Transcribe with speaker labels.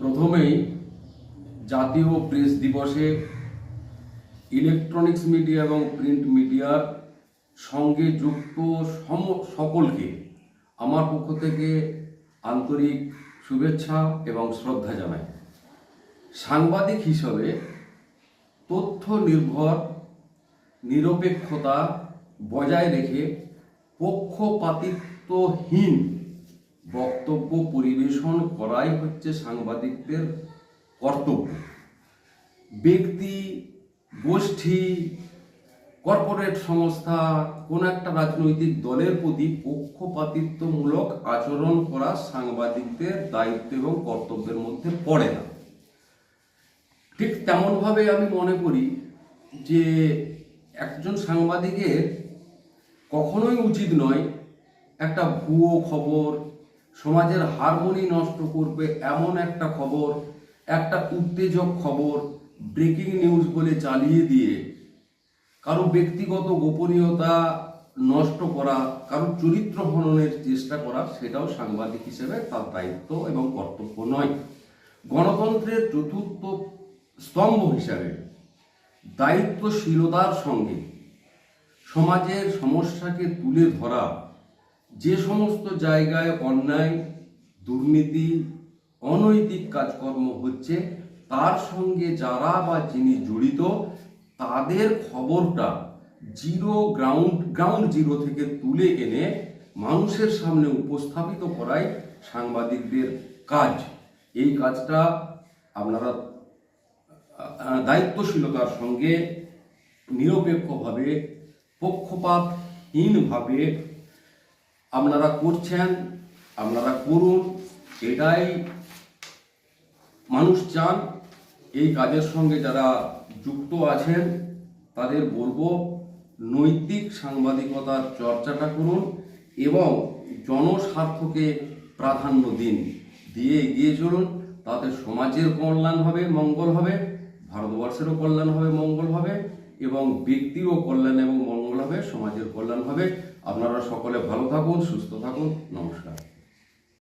Speaker 1: প্রথমেই জাতীয় প্রেস দিবসে ইলেকট্রনিক্স মিডিয়া এবং প্রিন্ট মিডিয়ার সঙ্গে যুক্ত সম, সকলকে আমার পক্ষ থেকে আন্তরিক শুভেচ্ছা এবং শ্রদ্ধা জানাই। সাংবাদিক হিসাবে তথ্য নির্ভর, নিরপেক্ষতা বজায় রেখে পক্ষপাতিত্বহীন বক্তব্য পরিবেশন করাই হচ্ছে সাংবাদিকদের কর্তব্য। ব্যক্তি, গোষ্ঠী, কর্পোরেট সংস্থা, কোন একটা রাজনৈতিক দলের প্রতি পক্ষপাতিত্বমূলক আচরণ করা সাংবাদিকদের দায়িত্ব এবং কর্তব্যের মধ্যে পড়ে না। ঠিক তেমনভাবে আমি মনে করি যে একজন সাংবাদিকের কখনোই উচিত নয় একটা ভুয়ো খবর সমাজের হারমোনি নষ্ট করবে এমন একটা খবর, একটা উত্তেজক খবর ব্রেকিং নিউজ বলে চালিয়ে দিয়ে কারও ব্যক্তিগত গোপনীয়তা নষ্ট করা, কারও চরিত্র হননের চেষ্টা করা, সেটাও সাংবাদিক হিসেবে তার দায়িত্ব এবং কর্তব্য নয়। গণতন্ত্রের চতুর্থ স্তম্ভ হিসাবে দায়িত্বশীলতার সঙ্গে সমাজের সমস্যাকে তুলে ধরা যে সমস্ত জায়গায় অন্যায়, দুর্নীতি, অনৈতিক কাজকর্ম হচ্ছে, তার সঙ্গে যারা বা যিনি জড়িত, তাদের খবরটা জিরো গ্রাউন্ড গ্রাউন্ড জিরো থেকে তুলে এনে মানুষের সামনে উপস্থাপিত করাই সাংবাদিকদের কাজ। এই কাজটা আপনারা দায়িত্বশীলতার সঙ্গে নিরপেক্ষভাবে, পক্ষপাতহীনভাবে আপনারা করছেন, আপনারা করুন, এটাই মানুষ চান। এই কাজের সঙ্গে যারা যুক্ত আছেন, তাদের বলব, নৈতিক সাংবাদিকতার চর্চাটা করুন এবং জনস্বার্থকে প্রাধান্য দিন। দিয়ে এগিয়ে চলুন, তাতে সমাজের কল্যাণ হবে, মঙ্গল হবে, ভারতবর্ষেরও কল্যাণ হবে, মঙ্গল হবে। এবং ব্যক্তিরও কল্যাণ এবং মঙ্গল হবে, সমাজের কল্যাণ হবে। আপনারা সকলে ভালো থাকুন, সুস্থ থাকুন। নমস্কার।